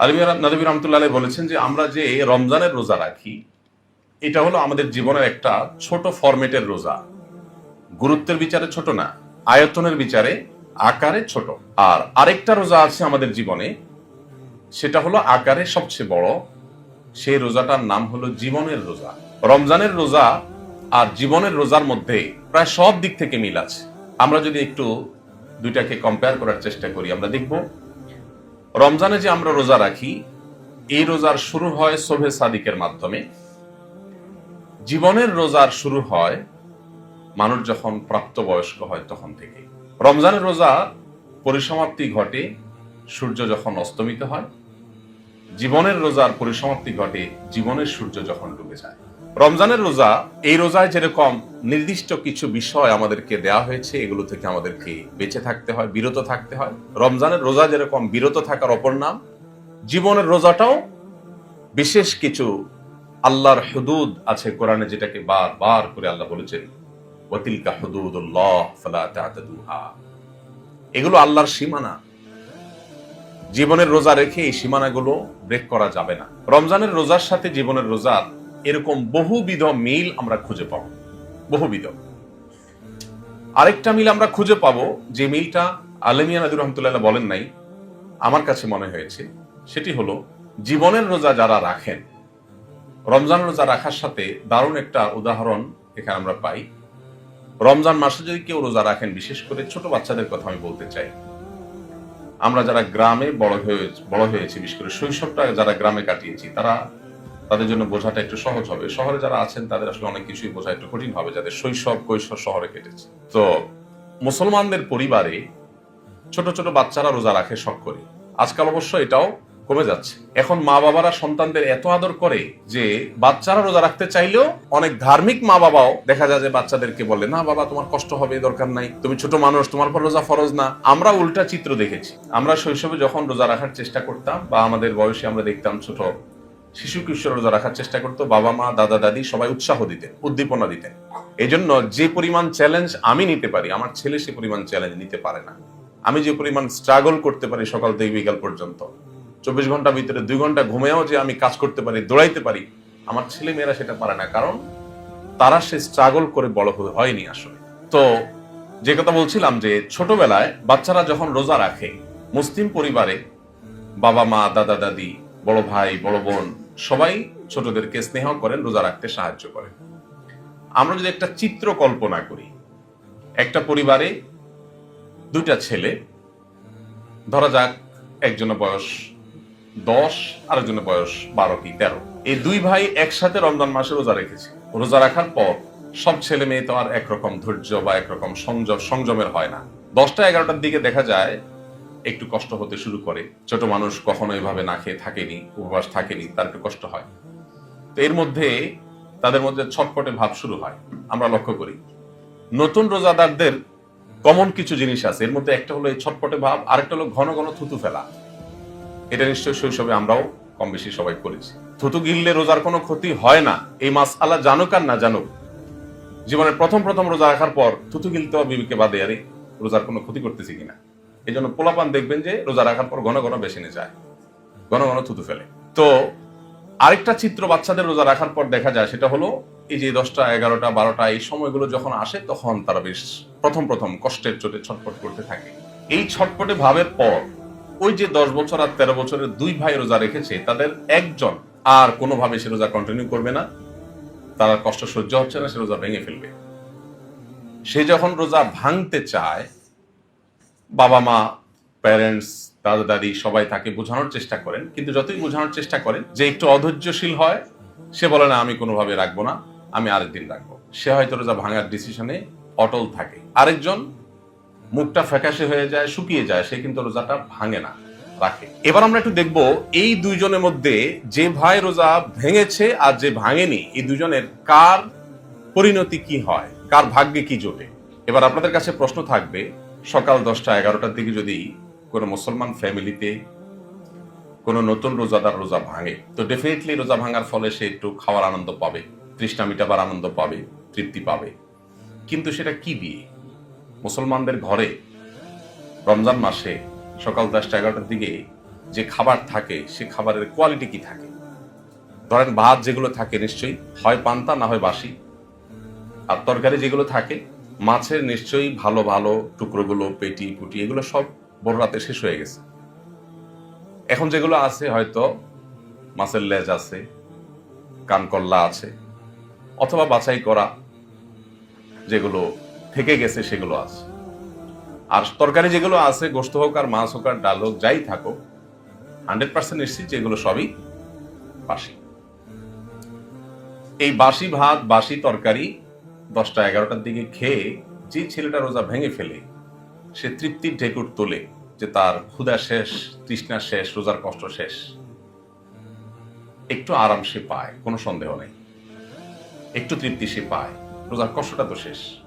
আলমী নদী রহমতুল্লাহ বলেছেন যে আমরা যে রমজানের রোজা রাখি, এটা হলো আমাদের জীবনের একটা ছোট ফরম্যাটের রোজা। গুরুত্বের বিচারে ছোট না, আয়তনের বিচারে আকারে ছোট। আর আরেকটা রোজা আছে আমাদের জীবনে, সেটা হলো আকারে সবচেয়ে বড়। সেই রোজাটার নাম হলো জীবনের রোজা। রমজানের রোজা আর জীবনের রোজার মধ্যে প্রায় সব দিক থেকে মিল আছে। আমরা যদি একটু দুইটাকে কম্পেয়ার করার চেষ্টা করি, আমরা দেখব রমজানে যে আমরা রোজা রাখি, এই রোজার শুরু হয় সোভে সাদিকের মাধ্যমে। জীবনের রোজার শুরু হয় মানুষ যখন প্রাপ্তবয়স্ক হয় তখন থেকে। রমজানের রোজা পরিসমাপ্তি ঘটে, সূর্য যখন অস্তমিত হয়। জীবনের রোজার পরিসমাপ্তি ঘটে, জীবনের সূর্য যখন ডুবে যায়। রমজানের রোজা, এই রোজায় যেরকম নির্দিষ্ট কিছু বিষয় আমাদেরকে দেয়া হয়েছে, এগুলো থেকে আমাদেরকে বেঁচে থাকতে হয়, বিরত থাকতে হয়। রমজানের রোজা যেরকম বিরত থাকার অপর নাম, জীবনের রোজাটাও বিশেষ কিছু আল্লাহর হুদুদ আছে কোরআনে যেটাকে বার বার করে আল্লাহ বলেছেন এগুলো আল্লাহর সীমানা। জীবনের রোজা রেখে এই সীমানাগুলো ব্রেক করা যাবে না। রমজানের রোজার সাথে জীবনের রোজার এরকম বহুবিধ মিল আমরা খুঁজে পাবো। বহুবিধ। আরেকটা মিল আমরা খুঁজে পাবো, যে মিলটা আলমিয়া নাদুর রহমতুল্লাহ বলেন নাই, আমার কাছে মনে হয়েছে, সেটি হলো জীবনের রোজা যারা রাখেন, রমজান রোজা রাখার সাথে দারুণ একটা উদাহরণ এখানে আমরা পাই। রমজান মাসে যদি কেউ রোজা রাখেন, বিশেষ করে ছোট বাচ্চাদের কথা আমি বলতে চাই। আমরা যারা গ্রামে বড় হয়ে, বড় হয়েছি, বিশেষ করে শৈশবটা যারা গ্রামে কাটিয়েছি, তারা তাদের জন্য বোঝাটা একটু সহজ হবে। শহরে যারা আছেন, তাদের আসলে অনেক কিছুই বোঝা একটু কঠিন হবে, যাদের শৈশব কৈশোর শহরে কেটেছে। তো মুসলমানদের পরিবারে ছোট ছোট বাচ্চারা রোজা রাখে শখ করে। আজকাল অবশ্য এটাও কমে যাচ্ছে। এখন মা বাবারা সন্তানদের এত আদর করে যে বাচ্চারা রোজা রাখতে চাইলেও অনেক ধার্মিক মা বাবাও দেখা যায় যে বাচ্চাদেরকে বলে, না বাবা, তোমার কষ্ট হবে দরকার নাই। তুমি ছোট মানুষ, তোমার পর রোজা ফরজ না। আমরা উল্টা চিত্র দেখেছি। আমরা শৈশবে যখন রোজা রাখার চেষ্টা করতাম বা আমাদের বয়সে আমরা দেখতাম ছোট শিশু কিশোর রোজা রাখার চেষ্টা করতো, বাবা মা, দাদা, দাদি সবাই উৎসাহ দিতেন, উদ্দীপনা দিতেন। এই জন্য যে পরিমাণ চ্যালেঞ্জ আমি নিতে পারি, আমার ছেলে সে পরিমাণ চ্যালেঞ্জ নিতে পারে না। আমি যে পরিমাণ স্ট্রাগল করতে পারি সকাল থেকে বিকাল পর্যন্ত। চব্বিশ ঘণ্টার ভিতরে দুই ঘণ্টা ঘুমেও যে আমি কাজ করতে পারি, দৌড়াইতে পারি, আমার ছেলে মেয়েরা সেটা পারে না। কারণ তারা সে স্ট্রাগল করে বড় হয়ে- হয়নি আসলে। তো যে কথা বলছিলাম যে ছোটবেলায় বাচ্চারা যখন রোজা রাখে, মুসলিম পরিবারে বাবা মা, দাদা, দাদি, বড় ভাই, বড় বোন সবাই ছোটদেরকে স্নেহ করেন, রোজা রাখতে সাহায্য করেন। আমরা যদি একটা চিত্র কল্পনা করি, একটা পরিবারে দুইটা ছেলে, ধরা যাক একজনের বয়স দশ, আরেকজনের বয়স বারো কি তেরো। এই দুই ভাই একসাথে রমজান মাসে রোজা রেখেছে। রোজা রাখার পর সব ছেলে মেয়ে তো আর একরকম ধৈর্য বা একরকম সংযম, সংযমের হয় না। দশটা এগারোটার দিকে দেখা যায় একটু কষ্ট হতে শুরু করে। ছোট মানুষ কখনো এভাবে না খেয়ে থাকেনি, উপবাস থাকেনি, তার একটু কষ্ট হয়। তো এর মধ্যে, তাদের মধ্যে ছটপটে ভাব শুরু হয়, আমরা লক্ষ্য করি। নতুন রোজাদারদের কমন কিছু জিনিস আছে, এর মধ্যে একটা হলো এই ছটপটে ভাব, আরেকটা হলো ঘন ঘন থুতু ফেলা। এটা নিশ্চয়ই শৈশবে আমরাও কম বেশি সবাই করেছি। থুতু গিললে রোজার কোনো ক্ষতি হয় না, এই মাস আল্লাহ জানুক আর না জানুক। জীবনের প্রথম প্রথম রোজা রাখার পর থুতু গিলতে বিবিকে বাদে, আরে রোজার কোনো ক্ষতি করতেছি কিনা? এই জন্য পোলাপান দেখবেন যে রোজা রাখার পর ঘন ঘন বেশি নিয়ে যায়। ঘন ঘন থুতু ফেলে। তো আরেকটা চিত্র বাচ্চাদের রোজা রাখার পর দেখা যায়, সেটা হলো এই যে দশটা, এগারোটা, বারোটা, এই সময়গুলো যখন আসে, তখন তারা বেশ প্রথম প্রথম কষ্টের চোটে ছটফট করতে থাকে। এই ছটফটে ভাবের পর ওই যে দশ বছর আর তেরো বছরের দুই ভাই রোজা রেখেছে, তাদের একজন আর কোনোভাবে সে রোজা কন্টিনিউ করবে না। তারা কষ্ট সহ্য হচ্ছে না, সে রোজা ভেঙে ফেলবে। সে যখন রোজা ভাঙতে চায় বাবা মা প্যারেন্টস দাদা, দাদি সবাই তাকে বোঝানোর চেষ্টা করেন। কিন্তু যতই বোঝানোর চেষ্টা করেন, যে একটু অধৈর্যশীল হয়, সে বলে, না, আমি কোনোভাবে রাখব না, আমি আরেকদিন রাখব। সে হয়তো রোজা ভাঙার ডিসিশনে অটল থাকে। আরেকজন মুখটা ফ্যাকাশে হয়ে যায়, শুকিয়ে যায়, সে কিন্তু রোজাটা ভাঙে না, রাখে। এবার আমরা একটু দেখব এই দুইজনের মধ্যে যে ভাই রোজা ভেঙেছে আর যে ভাঙেনি, এই দুজনের কার পরিণতি কি হয়? কার ভাগ্যে কি জোটে? এবার আপনাদের কাছে প্রশ্ন থাকবে সকাল দশটা এগারোটার দিকে যদি কোনো মুসলমান ফ্যামিলিতে কোনো নতুন রোজাদার রোজা ভাঙে, তো ডেফিনেটলি রোজা ভাঙার ফলে সে একটু খাওয়ার আনন্দ পাবে, তৃষ্ণা মিটাবার আনন্দ পাবে, তৃপ্তি পাবে। কিন্তু সেটা কি দিয়ে? মুসলমানদের ঘরে রমজান মাসে সকাল দশটা এগারোটার দিকে যে খাবার থাকে, সে খাবারের কোয়ালিটি কি থাকে? ধরেন ভাত যেগুলো থাকে নিশ্চয়ই, হয় পান্তা না হয় বাসি। আর তরকারি যেগুলো থাকে মাছের নিশ্চয়ই ভালো ভালো টুকরোগুলো, পেটি, পুটি, এগুলো সব বড় রাতে শেষ হয়ে গেছে। এখন যেগুলো আছে হয়তো মাছের লেজ আছে, কানকল্লা আছে, অথবা বাছাই করা যেগুলো থেকে গেছে সেগুলো আছে। আর তরকারি যেগুলো আছে, গোস্ত হোক আর মাছ হোক আর ডাল হোক, যাই থাকুক, হান্ড্রেড পার্সেন্ট নিশ্চিত যেগুলো সবই বাসি। এই বাসি ভাত, বাসি তরকারি দশটা এগারোটার দিকে খেয়ে যে ছেলেটা রোজা ভেঙে ফেলে, সে তৃপ্তির ঢেকুর তোলে যে তার ক্ষুধা শেষ, তৃষ্ণা শেষ, রোজার কষ্ট শেষ। একটু আরাম সে পায়, কোনো সন্দেহ নেই। একটু তৃপ্তি সে পায়, রোজার কষ্টটা তো শেষ।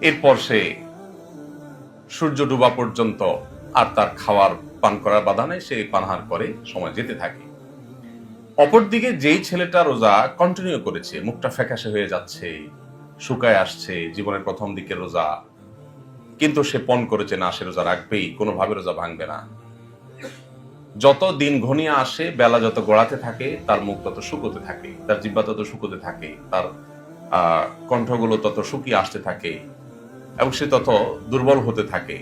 এরপর সে সূর্য ডুবা পর্যন্ত আর তার খাওয়ার পান করার বাধা নেই, সে পানহার করে সময় যেতে থাকে। অপরদিকে যেই ছেলেটা রোজা কন্টিনিউ করেছে, মুখটা ফ্যাকাশে হয়ে যাচ্ছে, শুকায় আসছে, জীবনের প্রথম দিকে রোজা, কিন্তু সে পণ করেছে, না, সে রোজা রাখবেই, কোনোভাবে রোজা ভাঙবে না। যত দিন ঘনিয়ে আসে, বেলা যত গড়াতে থাকে, তার মুখ তত শুকোতে থাকে, তার জিব্বা তত শুকোতে থাকে, তার কণ্ঠগুলো তত শুকিয়ে আসতে থাকে, এবং সে তত দুর্বল হতে থাকে।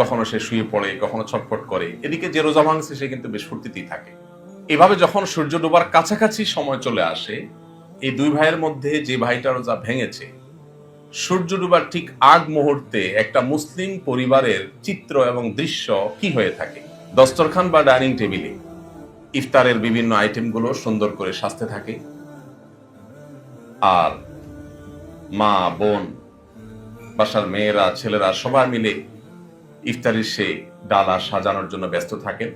কখনো সে শুয়ে পড়ে, কখনো ছটফট করে। এদিকে যে রোজা ভাঙছে, সে কিন্তু বেশ ফুর্তিতেই থাকে। এভাবে যখন সূর্য ডোবার কাছাকাছি সময় চলে আসে, এই দুই ভাইয়ের মধ্যে যে ভাইটা রোজা ভেঙেছে, সূর্য ডুবার ঠিক আগ মুহূর্তে একটা মুসলিম পরিবারের চিত্র এবং দৃশ্য কি হয়ে থাকে? দস্তরখান বা ডাইনিং টেবিলে ইফতারের বিভিন্ন আইটেমগুলো সুন্দর করে সাজতে থাকে। আর মা, বোন, বাসার মেয়েরা, ছেলেরা সবাই মিলে ইফতারির সে ডালা সাজানোর জন্য ব্যস্ত থাকেন।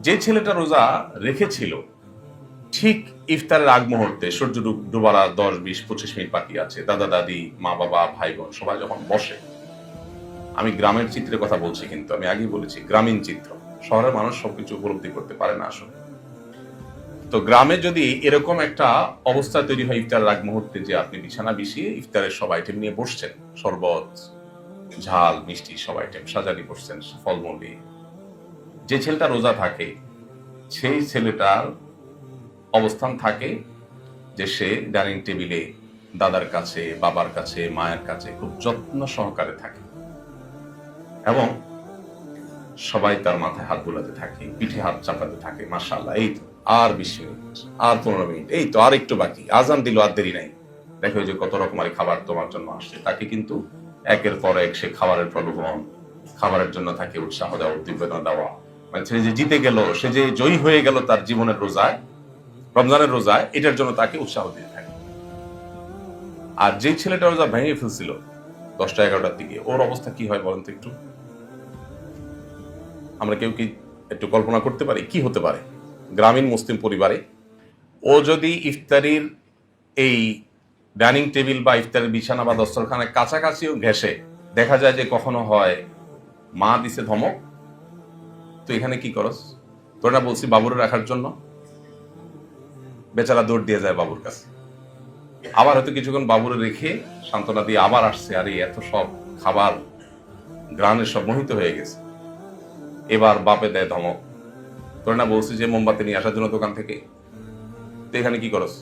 যে ছেলেটা রোজা রেখেছিল, ঠিক ইফতারের আগ মুহূর্তে সূর্য ডুব- ডুবার দশ, বিশ, পঁচিশ মিনিট বাকি আছে। দাদা, দাদি, মা, বাবা, ভাই, বোন সবাই যখন বসে, আমি গ্রামের চিত্রের কথা বলছি কিন্তু, আমি আগেই বলেছি, গ্রামীণ চিত্র। শহরের মানুষ সবকিছু উপলব্ধি করতে পারে না আসলে। তো গ্রামে যদি এরকম একটা অবস্থা তৈরি হয় ইফতারের আগ মুহূর্তে যে আপনি বিছানা বিছিয়ে ইফতারের সব আইটেম নিয়ে বসছেন, শরবত, ঝাল, মিষ্টি সব আইটেম সাজানি বসছেন, ফলমূল নিয়ে। যে ছেলেটা রোজা থাকে, সেই ছেলেটার অবস্থান থাকে যে সে ডাইনিং টেবিলে দাদার কাছে, বাবার কাছে, মায়ের কাছে খুব যত্ন সহকারে থাকে এবং সবাই তার মাথায় হাত বোলাতে থাকে, পিঠে হাত চাপাতে থাকে মাসাল্লাহ এই তো, আর বিশ মিনিট, আর পনেরো মিনিট, এই তো, আর একটু বাকি, আজান দিল আর দেরি নাই। দেখো যে কত রকমের খাবার তোমার জন্য আসছে, তাকে কিন্তু একের পর এক সে খাবারের প্রলোভন, খাবারের জন্য তাকে উৎসাহ দেওয়া, উদ্দীপনা দেওয়া সে যে জিতে গেল, সে যে জয়ী হয়ে গেল তার জীবনের রোজায়, রমজানের রোজায়, এটার জন্য তাকে উৎসাহ দিতে থাকে। আর যে ছেলেটা রোজা ভেঙে ফেলছিল, দশটা এগারোটার দিকে, ওর অবস্থা কি হয় বলেন তো একটু? আমরা কেউ কি একটু কল্পনা করতে পারি? কি হতে পারে? গ্রামীণ মুসলিম পরিবারে ও যদি ইফতারির এই ডাইনিং টেবিল বা ইফতারের বিছানা বা দস্তরখানায় কাছাকাছিও ঘেসে দেখা যায় যে কখনো হয় মা দিছে ধমক তো এখানে কি করস? তোরা না বলছি বাবুরে রাখার জন্য বেচারা দৌড় দিয়ে যায় বাবুর কাছে। আবার হয়তো কিছুক্ষণ বাবুরে রেখে সান্ত্বনা দিয়ে আবার আসছে, আরে এত সব খাবার, গ্রানের সব মোহিত হয়ে গেছে। এবার বাপে দেয় ধমক। তোর না বলছি যে মোমবাতি নিয়ে আসার জন্য দোকান থেকে? তো এখানে কি করস?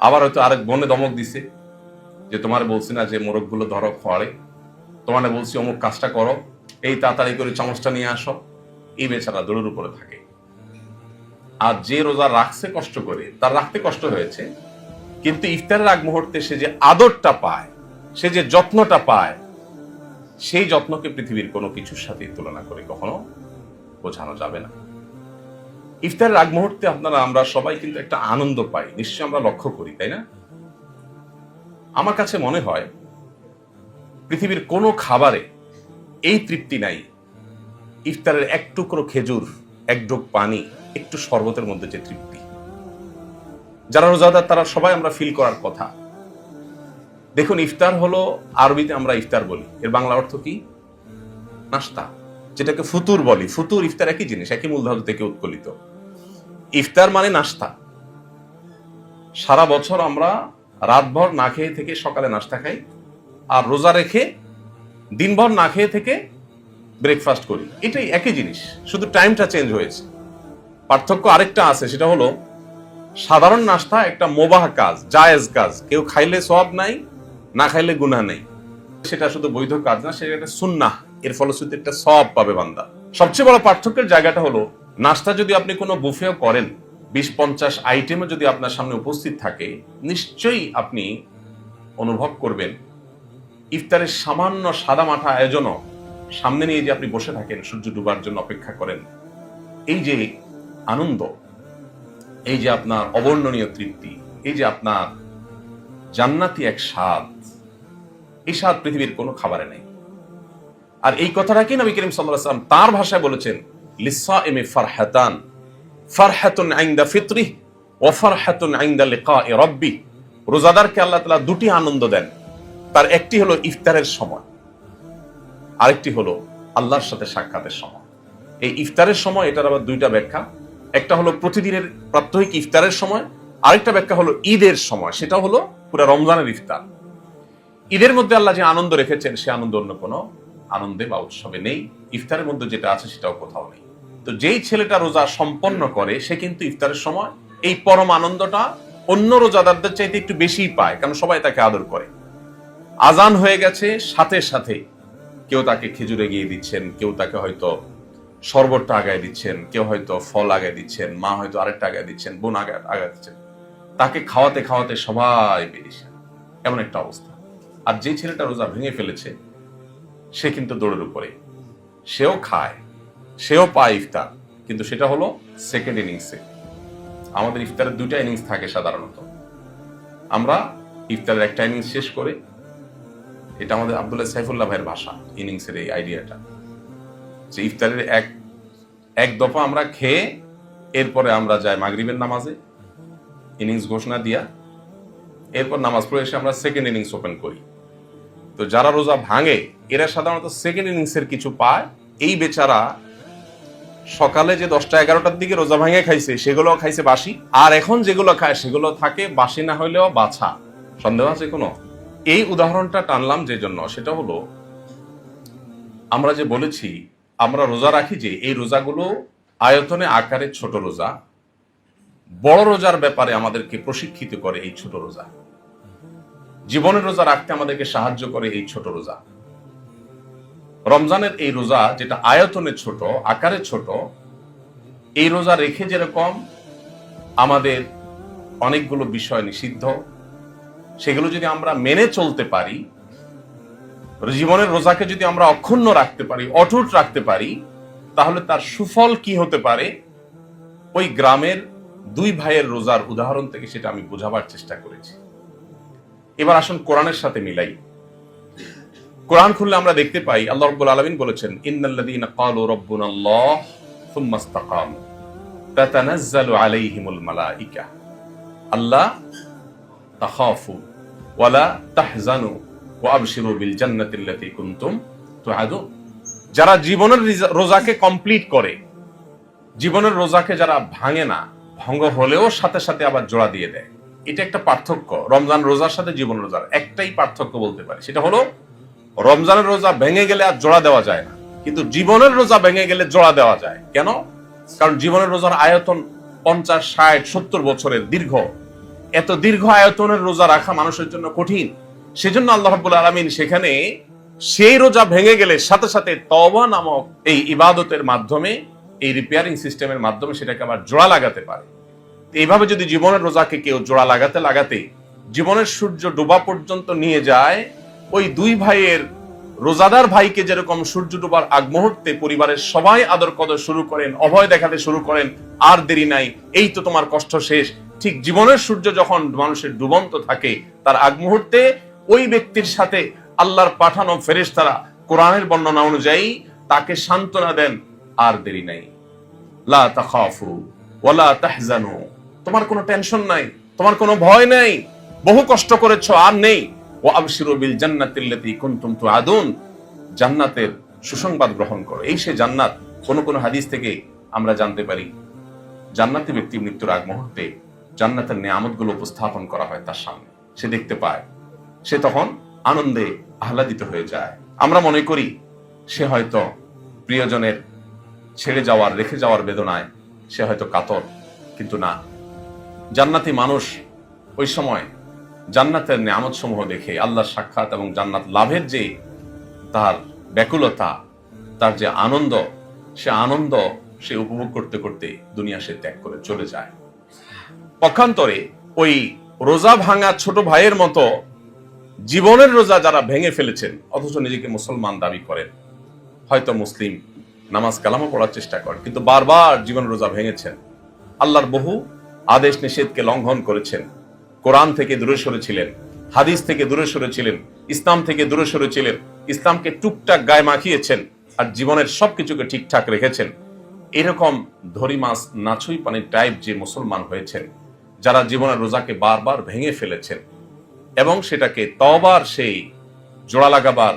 আবার হয়তো আরেক বনে ধমক দিছে যে তোমার বলছি না যে মোরগগুলো ধরো খড়ে তোমার বলছি অমুক কাজটা করো এই তাড়াতাড়ি করে চামচটা নিয়ে আসো। এই বেচারা দৌড়ের উপরে থাকে। আর যে রোজা রাখছে কষ্ট করে, তার রাখতে কষ্ট হয়েছে। কিন্তু ইফতারের আগ মুহূর্তে সে যে আদরটা পায়, সে যে যত্নটা পায়, সেই যত্নকে পৃথিবীর কোনো কিছুর সাথে তুলনা করে কখনো বোঝানো যাবে না। ইফতারের আগ মুহূর্তে আপনারা, আমরা সবাই কিন্তু একটা আনন্দ পাই। নিশ্চয় আমরা লক্ষ্য করি, তাই না? আমার কাছে মনে হয়, পৃথিবীর কোনো খাবারে এই তৃপ্তি নাই। ইফতারের এক টুকরো খেজুর, এক ঢোক পানি, একটু শরবতের মধ্যে যে তৃপ্তি। যারা রোজাদার, তারা সবাই আমরা ফিল করার কথা। দেখুন, ইফতার হলো আরবিতে আমরা ইফতার বলি। এর বাংলা অর্থ কি? নাস্তা। যেটাকে ফুতুর বলি। ফুতুর, ইফতার একই জিনিস, একই মূলধাতু থেকে উৎকলিত। ইফতার মানে নাস্তা। সারা বছর আমরা রাতভর না খেয়ে থেকে সকালে নাস্তা খাই, আর রোজা রেখে দিনভর না খেয়ে থেকে ব্রেকফাস্ট করি। এটাই একই জিনিস, শুধু টাইমটা চেঞ্জ হয়েছে। পার্থক্য আরেকটা আছে, সেটা হলো সাধারণ নাস্তা একটা মোবাহ কাজ, জায়েজ কাজ। কেউ খাইলে সব নাই, না খাইলে গুনাহ নেই। সেটা শুধু বৈধ কাজ না, সেটা একটা সুন্নাহ। এর ফলশ্রুতিতে একটা সব পাবে বান্দা। সবচেয়ে বড় পার্থক্যের জায়গাটা হলো, নাস্তা যদি আপনি কোনো বুফেও করেন, বিশ পঞ্চাশ আইটেমও যদি আপনার সামনে উপস্থিত থাকে, নিশ্চয়ই আপনি অনুভব করবেন ইফতারের সামান্য সাদা মাঠা আয়োজনও সামনে নিয়ে যে আপনি বসে থাকেন, সূর্য ডুবার জন্য অপেক্ষা করেন, এই যে আনন্দ, এই যে আপনার অবর্ণনীয় তৃপ্তি, এই যে আপনার জান্নাতি এক স্বাদ, এই স্বাদ পৃথিবীর কোনো খাবারে নেই। আর এই কথাটাকে নবী করিম আলাইহি সাল্লাম তার ভাষায় বলেছেন? লিসা এমে ফারহাতান ফারহাতুন আইন্দা ফিতরি ও ফারহাতুন আইন্দা লিকায়ে রব্বি রোজাদারকে আল্লাহ তাআলা দুটি আনন্দ দেন। তার একটি হলো ইফতারের সময়, আরেকটি হলো আল্লাহর সাথে সাক্ষাতের সময়। এই ইফতারের সময়, এটার আবার দুইটা ব্যাখ্যা। একটা হলো প্রতিদিনের প্রাত্যহিক ইফতারের সময়, আরেকটা ব্যাখ্যা হলো ঈদের সময়, সেটা হলো পুরো রমজানের ইফতার। ঈদের মধ্যে আল্লাহ যে আনন্দ রেখেছেন, সে আনন্দ অন্য কোনো আনন্দে বা উৎসবে নেই। ইফতারের মধ্যে যেটা আছে, সেটাও কোথাও নেই। তো যেই ছেলেটা রোজা সম্পন্ন করে, সে কিন্তু ইফতারের সময় এই পরম আনন্দটা অন্য রোজাদারদের চাইতে একটু বেশিই পায়, কারণ সবাই তাকে আদর করে। আজান হয়ে গেছে, সাথে সাথে কেউ তাকে খেজুরে গিয়ে দিচ্ছেন, কেউ তাকে হয়তো শরবতটা আগায় দিচ্ছেন, কেউ হয়তো ফল আগায় দিচ্ছেন, মা হয়তো আরেকটা আগায় দিচ্ছেন, বোন আগায় আগায় দিচ্ছেন। তাকে খাওয়াতে খাওয়াতে সবাই বেরিয়েছে। এমন একটা অবস্থা। আর যে ছেলেটা রোজা ভেঙে ফেলেছে, সে কিন্তু দৌড়ের উপরে। সেও খায়, সেও পায় ইফতার, কিন্তু সেটা হলো সেকেন্ড ইনিংসে আমাদের ইফতারের দুইটা ইনিংস থাকে সাধারণত। আমরা ইফতারের একটা ইনিংস শেষ করে এটা আমাদের আব্দুল্লাহ সাইফুল্লাহ ভাইয়ের ভাষা, ইনিংসের এই আইডিয়াটা। যে ইফতারের এক এক দফা আমরা খেয়ে এরপরে আমরা যাই মাগরিবের নামাজে, ইনিংস ঘোষণা দিয়া, এরপর নামাজ পড়ে এসে আমরা সেকেন্ড ইনিংস ওপেন করি। তো যারা রোজা ভাঙে, এরা সাধারণত সেকেন্ড ইনিংসের কিছু পায়। এই বেচারা সকালে যে দশটা এগারোটার দিকে রোজা ভাঙে খাইছে সেগুলো খাইছে বাসি আর এখন যেগুলো খায়, সেগুলো থাকে বাসি না হইলেও বাছা। সন্দেহ আছে কোনো? এই উদাহরণটা টানলাম যে জন্য, সেটা হলো, আমরা যে বলেছি, আমরা রোজা রাখি যে এই রোজাগুলো আয়তনে আকারে ছোট রোজা, বড় রোজার ব্যাপারে আমাদেরকে প্রশিক্ষিত করে এই ছোট রোজা। জীবনের রোজা রাখতে আমাদেরকে সাহায্য করে এই ছোট রোজা। রমজানের এই রোজা যেটা আয়তনে ছোট, আকারে ছোট, এই রোজা রেখে যেরকম আমাদের অনেকগুলো বিষয় নিষিদ্ধ সেগুলো যদি আমরা মেনে চলতে পারি জীবনের রোজাকে যদি আমরা অক্ষুণ্ণ রাখতে পারি, অটুট রাখতে পারি, তাহলে তার সুফল কি হতে পারে? ওই গ্রামের দুই ভাইয়ের রোজার উদাহরণ থেকে সেটা আমি বোঝাবার চেষ্টা করেছি। এবার আসুন কোরআনের সাথে মিলাই। কোরআন খুললে আমরা দেখতে পাই, আল্লাহ রব্বুল আলামিন বলেছেন, ইন্নাল্লাযীনা ক্বালু রাব্বুনাল্লাহ সুম্মা ইসতাকামু তাতানাজ্জালু আলাইহিমুল মালাইকা। আল্লাহ তাখাফু ওয়ালা তাহজানু ওয়া আবশিরু বিল জান্নাতিল্লাতী কুনতুম তুআদুন যারা জীবনের রোজাকে কমপ্লিট করে, জীবনের রোজাকে যারা ভাঙে না, ভঙ্গ হলেও সাথে সাথে আবার জোড়া দিয়ে দেয়। এটা একটা পার্থক্য। রমজান রোজার সাথে জীবন রোজার একটাই পার্থক্য বলতে পারি। সেটা হলো, রমজানের রোজা ভেঙে গেলে আর জোড়া দেওয়া যায় না। কিন্তু জীবনের রোজা ভেঙে গেলে জোড়া দেওয়া যায়। কেন? কারণ জীবনের রোজার আয়তন পঞ্চাশ, ষাট, সত্তর বছরের দীর্ঘ। এত দীর্ঘ আয়তনের রোজা রাখা মানুষের জন্য কঠিন। সেজন্য আল্লাহ রাব্বুল আলামিন সেখানে সেই রোজা ভেঙে গেলে সাথে সাথে তওবা নামক এই ইবাদতের মাধ্যমে, এই রিপেয়ারিং সিস্টেমের মাধ্যমে সেটাকে আবার জোড়া লাগাতে পারে। এইভাবে যদি জীবনের রোজাকে কেউ জোড়া লাগাতে লাগাতে জীবনের সূর্য ডোবা পর্যন্ত নিয়ে যায়, ওই দুই ভাইয়ের রোজাদার ভাইকে যেরকম সূর্য ডোবার আগ মুহূর্তে পরিবারের সবাই আদর কদর শুরু করেন, অভয় দেখাতে শুরু করেন, আর দেরি নাই, এই তো তোমার কষ্ট শেষ ঠিক জীবনের সূর্য যখন মানুষের ডুবন্ত থাকে, তার আগ মুহূর্তে ওই ব্যক্তির সাথে আল্লাহর পাঠানো ফেরেশতারা কোরআনের বর্ণনা অনুযায়ী তাকে সান্ত্বনা দেন, আর দেরি নাই। লা তোমার কোনো টেনশন নাই, তোমার কোনো ভয় নাই, বহু কষ্ট করেছ, আর নেই। ও আবশিরু বিল জান্নাতিল্লাতী কুনতুম তুআদুন। জান্নাতের সুসংবাদ গ্রহণ করো। এই সে জান্নাত, কোন কোন হাদিস থেকে আমরা জানতে পারি। জান্নাতি ব্যক্তি মৃত্যুর আগ মুহূর্তে জান্নাতের নিয়ামতগুলো উপস্থাপন করা হয় তার সামনে। সে দেখতে পায়, সে তখন আনন্দে আহ্লাদিত হয়ে যায়। আমরা মনে করি, সে হয়তো প্রিয়জনের ছেড়ে যাওয়ার, রেখে যাওয়ার বেদনায়, সে হয়তো কাতর, কিন্তু না। জান্নাতি মানুষ ওই সময় জান্নাতের নিয়ামত সমূহ দেখে, আল্লাহর সাক্ষাৎ এবং জান্নাত লাভের যে তার ব্যাকুলতা, তার যে আনন্দ, সে আনন্দ সে উপভোগ করতে করতে দুনিয়া সে ত্যাগ করে চলে যায়। পক্ষান্তরে ওই রোজা ভাঙা ছোট ভাইয়ের মতো জীবনের রোজা যারা ভেঙে ফেলেছেন, অথচ নিজেকে মুসলমান দাবি করেন। হয়তো মুসলিম নামাজ কালামও পড়ার চেষ্টা করেন, কিন্তু বারবার জীবন রোজা ভেঙেছেন। আল্লাহর বহু আদেশ নিষেধকে লঙ্ঘন করেছেন। কোরআন থেকে দূরে সরেছিলেন হাদিস থেকে দূরে সরেছিলেন ইসলাম থেকে দূরে সরেছিলেন ইসলামকে টুকটাক গায়ে মাখিয়েছেন আর জীবনের সবকিছুকে ঠিকঠাক রেখেছেন। এরকম ধরি মাছ নাছুই পানির টাইপ যে মুসলমান হয়েছেন যারা জীবনের রোজাকে বারবার ভেঙে ফেলেছেন এবং সেটাকে তবার সেই জোড়া লাগাবার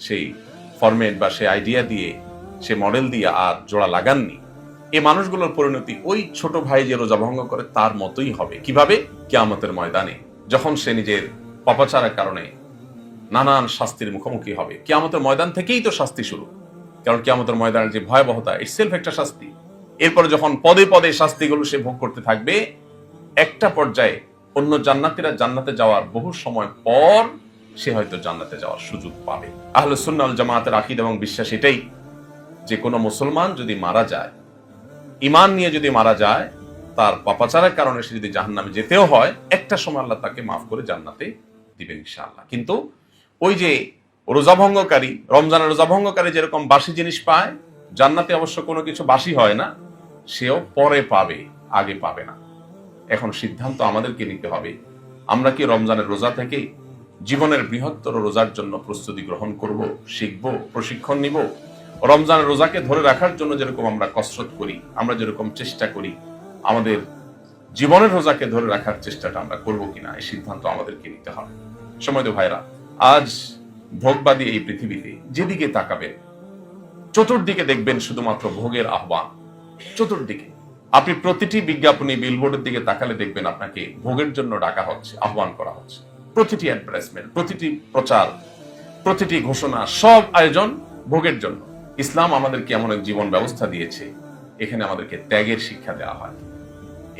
সেই ফরমেট বা সেই আইডিয়া দিয়ে সে মডেল দিয়ে আর জোড়া লাগাননি। এই মানুষগুলোর পরিণতি ওই ছোট ভাই যে রোজা ভঙ্গ করে তার মতোই হবে। কীভাবে? কেয়ামতের ময়দানে, যখন সে নিজের পাপাচারের কারণে নানান শাস্তির মুখোমুখি হবে। কেয়ামতের ময়দান থেকেই তো শাস্তি শুরু। কারণ কেয়ামতের ময়দানের যে ভয়াবহতা ইটসেলফ একটা শাস্তি। এরপরে যখন পদে পদে শাস্তিগুলো সে ভোগ করতে থাকবে একটা পর্যায়ে অন্য জান্নাতিরা জান্নাতে যাওয়ার বহু সময় পর সে হয়তো জান্নাতে যাওয়ার সুযোগ পাবে। আহলে সুন্নাল জামাতের আকিদ এবং বিশ্বাস এটাই, যে কোনো মুসলমান যদি মারা যায় ইমান নিয়ে যদি মারা যায়, তার পাপাচারের কারণে সে যদি জাহান্নামে যেতেও হয়, একটা সময় আল্লাহ তাকে মাফ করে জান্নাতে দিবেন ইনশাআল্লাহ। কিন্তু ওই যে রোজা ভঙ্গকারী, রমজানের রোজা ভঙ্গকারী যেরকম বাসি জিনিস পায়, জান্নাতে অবশ্য কোনো কিছু বাসি হয় না, সেও পরে পাবে, আগে পাবে না। এখন সিদ্ধান্ত আমাদেরকে নিতে হবে। আমরা কি রমজানের রোজা থেকে জীবনের বৃহত্তর রোজার জন্য প্রস্তুতি গ্রহণ করব, শিখব, প্রশিক্ষণ নিব? রমজানের রোজাকে ধরে রাখার জন্য যেরকম আমরা কসরত করি, আমরা যেরকম চেষ্টা করি, আমাদের জীবনের রোজাকে ধরে রাখার চেষ্টাটা আমরা করব কিনা, এই সিদ্ধান্ত আমাদেরকে নিতে হবে। সময় তো ভাইরা আজ ভোগবাদী এই পৃথিবীতে যেদিকে তাকাবেন, চতুর্দিকে দেখবেন শুধুমাত্র ভোগের আহ্বান। চতুর্দিকে। আপনি প্রতিটি বিজ্ঞাপনী বিলবোর্ডের দিকে তাকালে দেখবেন আপনাকে ভোগের জন্য ডাকা হচ্ছে, আহ্বান করা হচ্ছে। প্রতিটি অ্যাডভার্টাইজমেন্ট প্রতিটি প্রচার, প্রতিটি ঘোষণা, সব আয়োজন ভোগের জন্য। ইসলাম আমাদেরকে এমন এক জীবন ব্যবস্থা দিয়েছে, এখানে আমাদেরকে ত্যাগের শিক্ষা দেওয়া হয়।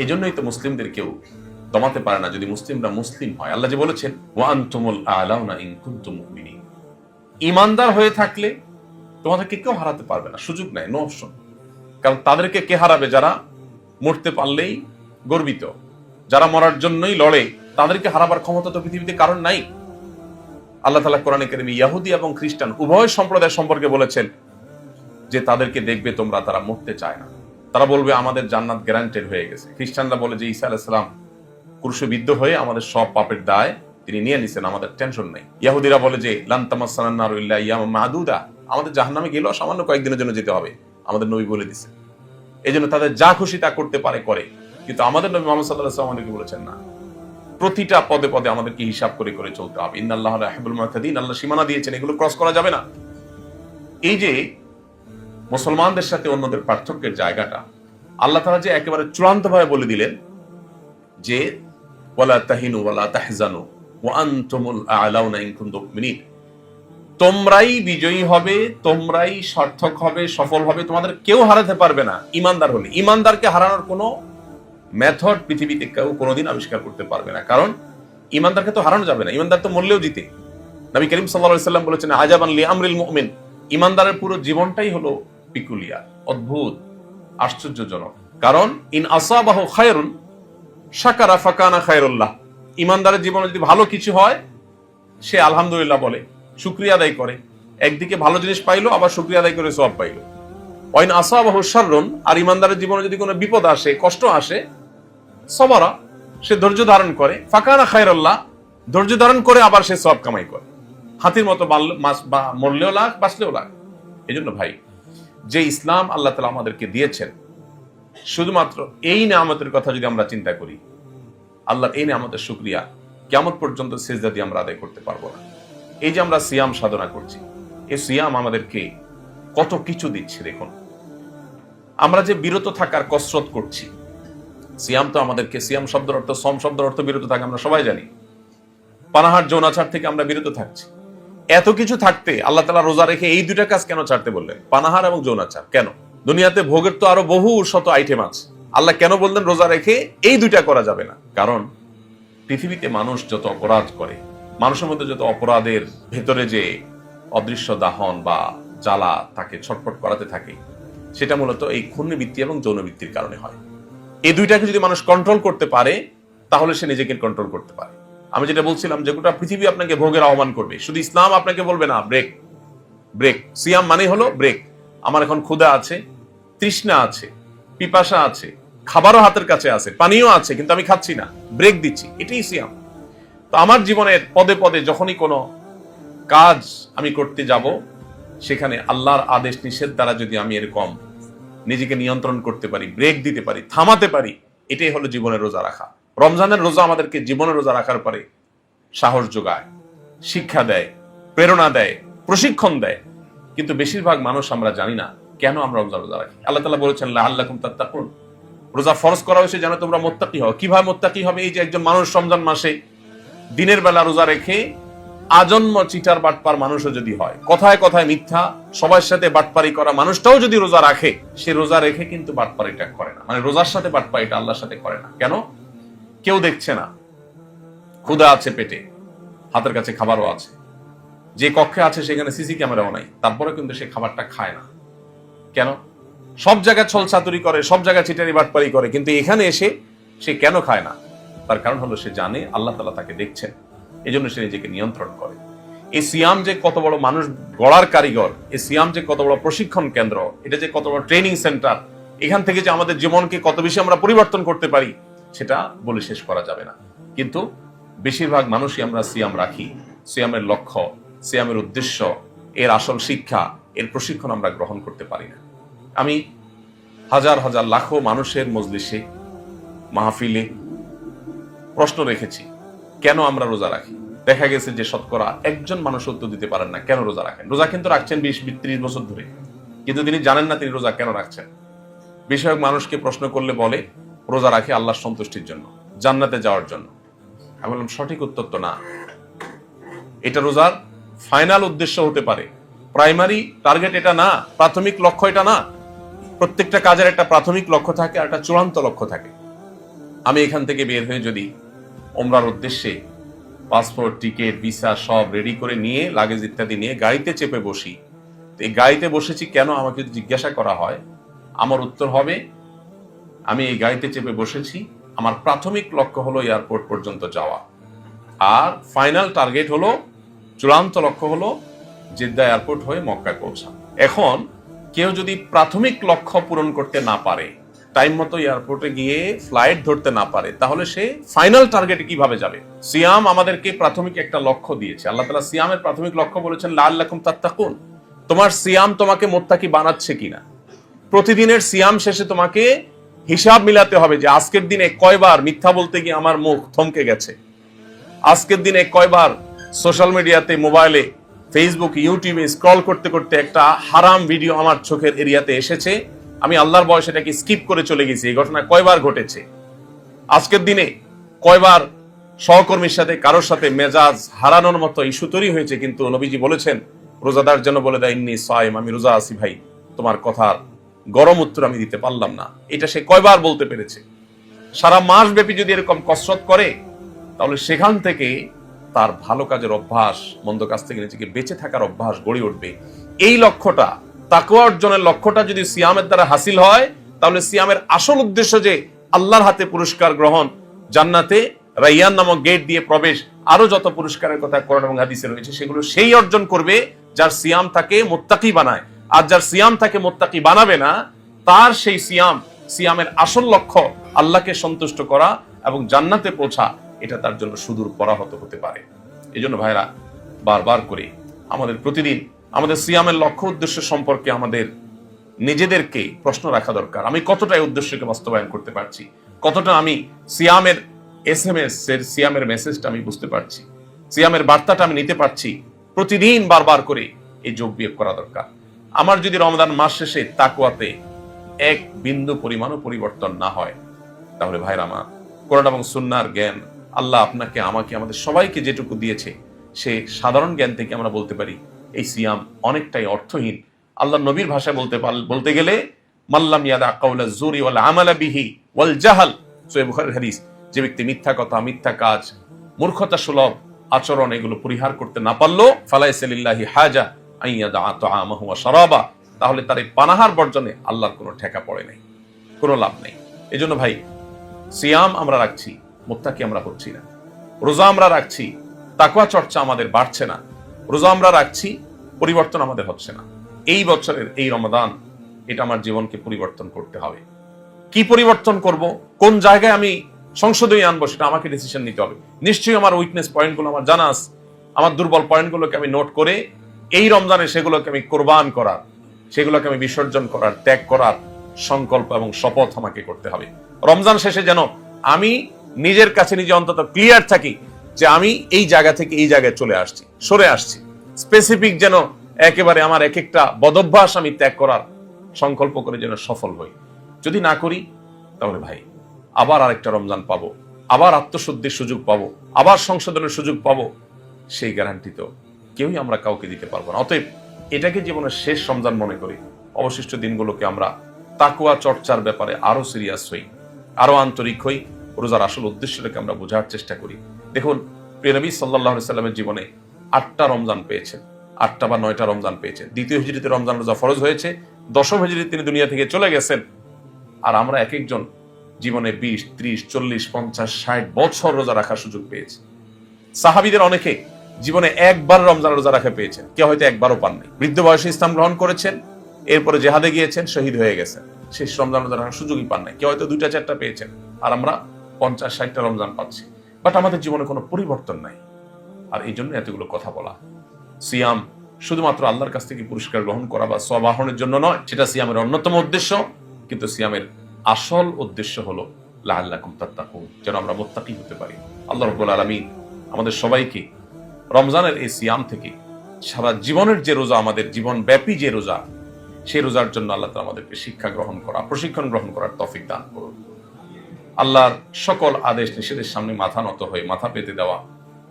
এই জন্যই তো মুসলিমদের কেউ দমাতে পারে না, যদি মুসলিমরা মুসলিম হয়। আল্লাহ যে বলেছেন ওয়ান তুমুল আলাউনা ইন কুনতুম মুমিনিন। ইমানদার হয়ে থাকলে তোমাদেরকে কেউ হারাতে পারবে না, সুযোগ নাই, নো অপশন। কারণ তাদেরকে কে হারাবে? যারা মরতে পারলেই গর্বিত। যারা মরার জন্যই লড়ে, তাদেরকে হারাবার ক্ষমতা তো পৃথিবীতে কারণ নাই। আল্লাহ তালা কোরআনে কেরিমি ইয়াহুদি এবং খ্রিস্টান উভয় সম্প্রদায় সম্পর্কে বলেছেন যে তাদেরকে দেখবে তোমরা, তারা মরতে চায় না। তারা বলবে, আমাদের জান্নাত গ্যারান্টেড হয়ে গেছে। খ্রিস্টানরা বলে যে, ঈসা আলাইসালাম ক্রুশবিদ্ধ হয়ে আমাদের সব পাপের দায় তিনি নিয়ে নিছেন, আমাদের টেনশন নেই। ইয়াহুদিরা বলে যে লান্তামাসান্নারুল্লাহ ইয়াম মাদুদা। আমাদের জাহান্নামে গেলেও সামান্য কয়েকদিনের জন্য যেতে হবে। আমাদের নবী বলে দিছে। এই জন্য তাদের যা খুশি তা করতে পারে, করে। কিন্তু আমাদের নবী মোহাম্মদ সাল্লাহ সাল্লাম আমাদেরকে বলেছেন না। প্রতিটা পদে পদে আমাদেরকে হিসাব করে করে চলতে হবে। ইন্নাল্লাহ রাহিবুল মুতাদিন আল্লাহ সীমানা দিয়েছেন, এগুলো ক্রস করা যাবে না। এই যে মুসলমানদের সাথে অন্যদের পার্থক্যের জায়গাটা, আল্লাহ তাআলা যে একেবারে চূড়ান্তভাবে বলে দিলেন যে, ওয়ালা তাহিনু ওয়ালা তাহজানু, ওয়া আনতুমুল আ'লাউনা ইন কুনতুম মুমিনিন। তোমরাই বিজয়ী হবে, তোমরাই সার্থক হবে, সফল হবে, তোমাদের কেউ হারাতে পারবে না, ইমানদার হলে। ইমানদারকে হারানোর কোনো মেথড পৃথিবীতে কেউ কোনোদিন আবিষ্কার করতে পারবে না। কারণ ইমানদারকে তো হারানো যাবে না, ইমানদার তো মরলেও জিতে। নবী করিম সাল্লাল্লাহু সাল্লাম বলেছেন আজাবান লি আমরিল মুমিন। ইমানদারের পুরো জীবনটাই হলো পিকুলিয়ার অদ্ভুত, আশ্চর্যজনক। কারণ, ইন আসাবাহ খায়রুন সাকারা ফাকানা খায়রুল্লাহ। ইমানদারের জীবনে যদি ভালো কিছু হয়, সে আলহামদুলিল্লাহ বলে। শুক্রিয়া আদায় করে। একদিকে ভালো জিনিস পাইলো, আবার শুক্রিয়া আদায় করে সব পাইলো। ওয়াইন আসাবাহ শাররুন, আর ইমানদারের জীবনে যদি কোনো বিপদ আসে, কষ্ট আসে সবারা সে ধৈর্য ধারণ করে। ফাকানা খায়রুল্লাহ, ধৈর্য ধারণ করে আবার সে সব কামাই করে। হাতির মতো মরলেও লাখ, বাঁচলেও লাখ। এই জন্য ভাই, যে ইসলাম আল্লাহ তালা আমাদেরকে দিয়েছেন, শুধুমাত্র এই নামতের কথা যদি আমরা চিন্তা করি, আল্লাহর এই নামতের শুক্রিয়া কেমন পর্যন্ত সেজদা দিয়ে আমরা আদায় করতে পারব না। এই যে আমরা সিয়াম সাধনা করছি, এই সিয়াম আমাদেরকে কত কিছু দিচ্ছে দেখুন। আমরা যে বিরত থাকার কসরত করছি, সিয়াম তো আমাদেরকে, সিয়াম শব্দের অর্থ, সম শব্দের অর্থ বিরত থাকা, আমরা সবাই জানি। পানাহার যৌনাচার থেকে আমরা বিরত থাকছি। এত কিছু থাকতে আল্লাহ তালা রোজা রেখে এই দুইটা কাজ কেন ছাড়তে বললেন? পানাহার এবং যৌনাচার কেন? দুনিয়াতে ভোগের তো আরও বহু শত আইটেম আছে। আল্লাহ কেন বললেন রোজা রেখে এই দুইটা করা যাবে না? কারণ পৃথিবীতে মানুষ যত অপরাধ করে মানুষের মধ্যে যত অপরাধের ভেতরে যে অদৃশ্য দাহন বা জ্বালা তাকে ছটফট করাতে থাকে, সেটা মূলত এই ক্ষুণ্ণবৃত্তি এবং যৌনবৃত্তির কারণে হয়। এই দুইটাকে যদি মানুষ কন্ট্রোল করতে পারে, তাহলে সে নিজেকে কন্ট্রোল করতে পারে। আমি যেটা বলছিলাম যে গোটা পৃথিবী আপনাকে ভোগের আহ্বান করবে। শুধু ইসলাম আপনাকে বলবে না ব্রেক ব্রেক সিয়াম মানে হলো ব্রেক আমার এখন ক্ষুধা আছে, তৃষ্ণা আছে, পিপাসা আছে, খাবারও হাতের কাছে আছে, পানিও আছে, কিন্তু আমি খাচ্ছি না। ব্রেক দিচ্ছি, এটাই সিয়াম। তো আমার জীবনের পদে পদে যখনই কোনো কাজ আমি করতে যাব, সেখানে আল্লাহর আদেশ নিষেধ দ্বারা যদি আমি এরকম নিজেকে নিয়ন্ত্রণ করতে পারি ব্রেক দিতে পারি, থামাতে পারি, এটাই হলো জীবনের রোজা রাখা। রমজানের রোজা আমাদেরকে জীবনের রোজা রাখার পরে সাহস যোগায়, শিক্ষা দেয়, প্রেরণা দেয়, প্রশিক্ষণ দেয়। কিন্তু বেশিরভাগ মানুষ আমরা জানি না কেন আমরা রোজা রোজা রাখি। আল্লাহ তালা বলেছেন আল্লাহ তাত্তাকুন। রোজা ফরজ করা হয়েছে যেন তোমরা মোত্তাকি হও। কীভাবে মোত্তাকি হবে? এই যে একজন মানুষ রমজান মাসে দিনের বেলা রোজা রেখে আজন্ম চিটার বাটপার মানুষও যদি হয়, কথায় কথায় মিথ্যা, সবার সাথে বাটপারি করা মানুষটাও যদি রোজা রাখে, সে রোজা রেখে কিন্তু বাটপারিটা করে না। মানে রোজার সাথে বাটপারিটা আল্লাহর সাথে করে না। কেন? কেউ দেখছে না। ক্ষুধা আছে পেটে, হাতের কাছে খাবারও আছে। যে কক্ষে আছে সেখানে সিসি ক্যামেরাও নাই। তারপরে কিন্তু সে খাবারটা খায় না। কেন? সব জায়গায় ছল চাতুরি করে, সব জায়গায় চিটারি বাটপারি করে, কিন্তু এখানে এসে সে কেন খায় না? তার কারণ হলো সে জানে, আল্লাহ তালা তাকে দেখছেন। এই জন্য সে নিজেকে নিয়ন্ত্রণ করে। এই সিয়াম যে কত বড় মানুষ গড়ার কারিগর এই সিয়াম যে কত বড় প্রশিক্ষণ কেন্দ্র, এটা যে কত বড় ট্রেনিং সেন্টার এখান থেকে যে আমাদের জীবনকে কত বেশি আমরা পরিবর্তন করতে পারি, সেটা বলে শেষ করা যাবে না। কিন্তু বেশিরভাগ মানুষই আমরা সিয়াম রাখি। সিয়ামের লক্ষ্য, সিয়ামের উদ্দেশ্য, এর আসল শিক্ষা, এর প্রশিক্ষণ আমরা গ্রহণ করতে পারি না। আমি হাজার হাজার লাখো মানুষের মজলিসে, মাহফিলে প্রশ্ন রেখেছি, কেন আমরা রোজা রাখি? দেখা গেছে যে শতকরা একজন মানুষ উত্তর দিতে পারেন না, কেন রোজা রাখেন? রোজা কিন্তু রাখছেন বিশ ত্রিশ বছর ধরে। কিন্তু তিনি জানেন না তিনি রোজা কেন রাখছেন। বিষয়ক মানুষকে প্রশ্ন করলে বলে, রোজা রাখে আল্লাহর সন্তুষ্টির জন্য, জান্নাতে যাওয়ার জন্য। আমি বললাম, সঠিক উত্তর তো না। এটা রোজার ফাইনাল উদ্দেশ্য হতে পারে। প্রাইমারি টার্গেট এটা না, প্রাথমিক লক্ষ্য এটা না। প্রত্যেকটা কাজের একটা প্রাথমিক লক্ষ্য থাকে আর একটা চূড়ান্ত লক্ষ্য থাকে। আমি এখান থেকে বের হয়ে যদি ওমরার উদ্দেশ্যে পাসপোর্ট, টিকিট, ভিসা সব রেডি করে নিয়ে লাগেজ ইত্যাদি নিয়ে গাড়িতে চেপে বসি, তো এই গাড়িতে বসেছি কেন আমাকে জিজ্ঞাসা করা হয়, আমার উত্তর হবে, আমি এই গাড়িতে চেপে বসেছি, আমার প্রাথমিক লক্ষ্য হলো এয়ারপোর্ট পর্যন্ত যাওয়া। আর ফাইনাল টার্গেট হলো, চূড়ান্ত লক্ষ্য হলো জেদ্দা এয়ারপোর্ট হয়ে মক্কায় পৌঁছা। এখন কেউ যদি প্রাথমিক লক্ষ্য পূরণ করতে না পারে টাইম মতো এয়ারপোর্টে গিয়ে ফ্লাইট ধরতে না পারে, তাহলে সে ফাইনাল টার্গেটে কীভাবে যাবে? সিয়াম আমাদেরকে প্রাথমিক একটা লক্ষ্য দিয়েছে। আল্লাহ তালা সিয়ামের প্রাথমিক লক্ষ্য বলেছেন লাল লাকুম তাত্তাকুন। তোমার সিয়াম তোমাকে মোত্তাকি বানাচ্ছে কিনা? প্রতিদিনের সিয়াম শেষে তোমাকে হিসাব মিলাতে হবে যে আজকের দিনে কয়বার মিথ্যা বলতে গিয়ে আমার মুখ থমকে গেছে। আজকের দিনে কয়বার সোশ্যাল মিডিয়াতে মোবাইলে ফেসবুক ইউটিউবে স্ক্রল করতে করতে একটা হারাম ভিডিও আমার চোখের এরিয়াতে এসেছে। আমি আল্লাহর বয়স এটাকে স্কিপ করে চলে গেছি। এই ঘটনা কয়বার ঘটেছে? আজকের দিনে কয়বার সহকর্মীর সাথে, কারোর সাথে মেজাজ হারানোর মতো ইস্যু তৈরি হয়েছে, কিন্তু নবীজি বলেছেন, রোজাদার জন্য বলে দেয়, ইন্নি সাইম আমি রোজা আছি ভাই। তোমার কথার গরম উত্তর আমি দিতে পারলাম না। এটা সে কয়বার বলতে পেরেছে? সারা মাস ব্যাপী যদি এরকম কসরত করে, তাহলে সেখান থেকে তার ভালো কাজের অভ্যাস, মন্দ কাজ থেকে নিজেকে বেঁচে থাকার অভ্যাস গড়ে উঠবে। এই লক্ষ্যটা তাকুয়া অর্জনের লক্ষ্যটা যদি সিয়ামের দ্বারা হাসিল হয়, তাহলে সিয়ামের আসল উদ্দেশ্য যে আল্লাহর হাতে পুরস্কার গ্রহণ। জান্নাতে রাইয়ান নামক গেট দিয়ে প্রবেশ, আরও যত পুরস্কারের কথা কোরআন এবং হাদিসে রয়েছে, সেগুলো সেই অর্জন করবে যার সিয়াম তাকে মোত্তাকি বানায়। আর যার সিয়াম তাকে মোত্তাকি বানাবে না, তার সেই সিয়াম, সিয়ামের আসল লক্ষ্য আল্লাহকে সন্তুষ্ট করা এবং জান্নাতে পৌঁছা, এটা তার জন্য সুদূর পরাহত হতে পারে। এই জন্য ভাইরা, বারবার করে আমাদের প্রতিদিন আমাদের সিয়ামের লক্ষ্য উদ্দেশ্য সম্পর্কে আমাদের নিজেদেরকে প্রশ্ন রাখা দরকার। আমি কতটা এই উদ্দেশ্যকে বাস্তবায়ন করতে পারছি? কতটা আমি সিয়ামের এস এম এস এর, সিয়ামের মেসেজটা আমি বুঝতে পারছি? সিয়ামের বার্তাটা আমি নিতে পারছি? প্রতিদিন বারবার করে এই যোগ বিয়োগ করা দরকার। আমার যদি রমদান মাস শেষে তাকুয়াতে এক বিন্দু পরিমাণও পরিবর্তন না হয়, তাহলে ভাইরা আমার, কোরআন এবং সুন্নার জ্ঞান, আল্লাহ আপনাকে, আমাকে, আমাদের সবাইকে যেটুকু দিয়েছে, সে সাধারণ জ্ঞান থেকে আমরা বলতে পারি এই সিয়াম অনেকটাই অর্থহীন। আল্লাহ নবীর ভাষায় বলতে বলতে গেলে মাল্লাম ইয়াদা কাউলা জুরি ওয়াল আমালা বিহি ওয়াল জাহাল। সোয়ে বুখারীর হাদিস, যে ব্যক্তি মিথ্যা কথা, মিথ্যা কাজ, মূর্খতা সুলভ আচরণ এগুলো পরিহার করতে না পারল ফালাইসালিল্লাহি হাজা আইয়াদা আতআমাহু ওয়া শারাবা। তাহলে তার এই পানাহার বর্জনে আল্লাহর কোনো ঠেকা পড়ে নাই, কোনো লাভ নেই। এজন্য ভাই, সিয়াম আমরা রাখছি, মোত্তাকি আমরা হচ্ছি না। রোজা আমরা রাখছি, তাকওয়া চর্চা আমাদের বাড়ছে না। রোজা আমরা রাখছি, পরিবর্তন আমাদের হচ্ছে না। এই বছরের এই রমাদান, এটা আমার জীবনকে পরিবর্তন করতে হবে। কি পরিবর্তন করব? কোন জায়গায় আমি সংশোধনী আনব সেটা আমাকে ডিসিশন নিতে হবে। নিশ্চয়ই আমার উইকনেস পয়েন্টগুলো আমার জানাস আমার দুর্বল পয়েন্টগুলোকে আমি নোট করে এই রমজানে সেগুলোকে আমি কোরবান করার, সেগুলোকে আমি বিসর্জন করার, ত্যাগ করার সংকল্প এবং শপথ আমাকে করতে হবে। রমজান শেষে যেন আমি নিজের কাছে নিজে অন্তত ক্লিয়ার থাকি যে আমি এই জায়গা থেকে এই জায়গায় চলে আসছি, সরে আসছি। স্পেসিফিক যেন একেবারে আমার এক একটা বদভ্যাস আমি ত্যাগ করার সংকল্প করে যেন সফল হই। যদি না করি, তাহলে ভাই, আবার আরেকটা রমজান পাবো, আবার আত্মশুদ্ধির সুযোগ পাবো, আবার সংশোধনের সুযোগ পাবো, সেই গ্যারান্টি তো কেউই আমরা কাউকে দিতে পারব না। অতএব এটাকে জীবনের শেষ রমজান মনে করি। অবশিষ্ট দিনগুলোকে আমরা তাকুয়া চর্চার ব্যাপারে আরও সিরিয়াস হই, আরও আন্তরিক হই রোজার আসল উদ্দেশ্যটাকে আমরা বোঝার চেষ্টা করি। দেখুন, প্রিয় নবী সাল্লাহ সাল্লামের জীবনে আটটা রমজান পেয়েছেন, আটটা বা নয়টা রমজান পেয়েছেন। দ্বিতীয় হিজড়িতে রমজান রোজা ফরজ হয়েছে, দশম হিজড়িতে তিনি দুনিয়া থেকে চলে গেছেন। আর আমরা এক একজন জীবনে বিশ, ত্রিশ, চল্লিশ, পঞ্চাশ, ষাট বছর রোজা রাখার সুযোগ পেয়েছে। সাহাবিদের অনেকে জীবনে একবার রমজান রোজা রাখা পেয়েছেন, কেউ হয়তো একবারও পাননি বৃদ্ধ বয়সে ইসলাম গ্রহণ করেছেন, এরপরে জেহাদে গিয়েছেন, শহীদ হয়ে গেছেন। শেষ রমজান রোজা রাখার সুযোগই পান নাই, কেউ হয়তো দুইটা, চারটা পেয়েছেন। আর আমরা পঞ্চাশ, ষাটটা রমজান পাচ্ছি। বাট আমাদের জীবনে কোনো পরিবর্তন নাই। আর এই জন্য এতগুলো কথা বলা। সিয়াম শুধুমাত্র আল্লাহর কাছ থেকে পুরস্কার গ্রহণ করা বা সবাহনের জন্য নয়, সেটা সিয়ামের অন্যতম উদ্দেশ্য। কিন্তু সিয়ামের আসল উদ্দেশ্য হলো লাল্লাকুম তাত্তাকুন, যেন আমরা মোত্তাকি হতে পারি। আল্লাহ রব্বুল আলমিন আমাদের সবাইকে রমজানের এই সিয়াম থেকে সারা জীবনের যে রোজা, আমাদের জীবন ব্যাপী যে রোজা, সেই রোজার জন্য আল্লাহ আমাদেরকে শিক্ষা গ্রহণ করা, প্রশিক্ষণ গ্রহণ করার তফিক দান করুন। আল্লাহর সকল আদেশ নিষেধের সামনে মাথা নত হয়ে, মাথা পেতে দেওয়া,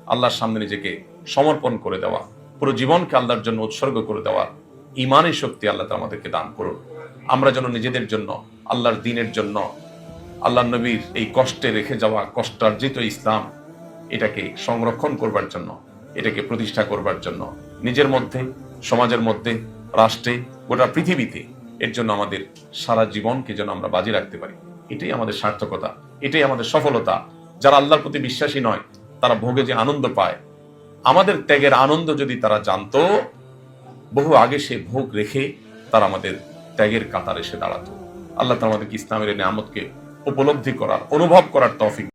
আল্লাহর সামনে নিজেকে সমর্পণ করে দেওয়া, পুরো জীবনকে আল্লাহর জন্য উৎসর্গ করে দেওয়া ইমানের শক্তি আল্লাহ তাআলা আমাদেরকে দান করুন। আমরা যেন নিজেদের জন্য, আল্লাহর দিনের জন্য আল্লাহ নবীর এই কষ্টে রেখে যাওয়া, কষ্টার্জিত ইসলাম এটাকে সংরক্ষণ করবার জন্য, এটাকে প্রতিষ্ঠা করবার জন্য, নিজের মধ্যে, সমাজের মধ্যে, রাষ্ট্রে, গোটা পৃথিবীতে এর জন্য আমাদের সারা জীবনকে যেন আমরা বাজি রাখতে পারি। এটাই আমাদের সার্থকতা, এটাই আমাদের সফলতা। যারা আল্লাহর প্রতি বিশ্বাসী নয়, তারা ভোগে যে আনন্দ পায়। আমাদের ত্যাগের আনন্দ যদি তারা জানতো, বহু আগে সে ভোগ রেখে তারা আমাদের ত্যাগের কাতার এসে দাঁড়াতো। আল্লাহ তালা আমাদেরকে ইসলামের এই নিয়ামতকে উপলব্ধি করার, অনুভব করার তৌফিক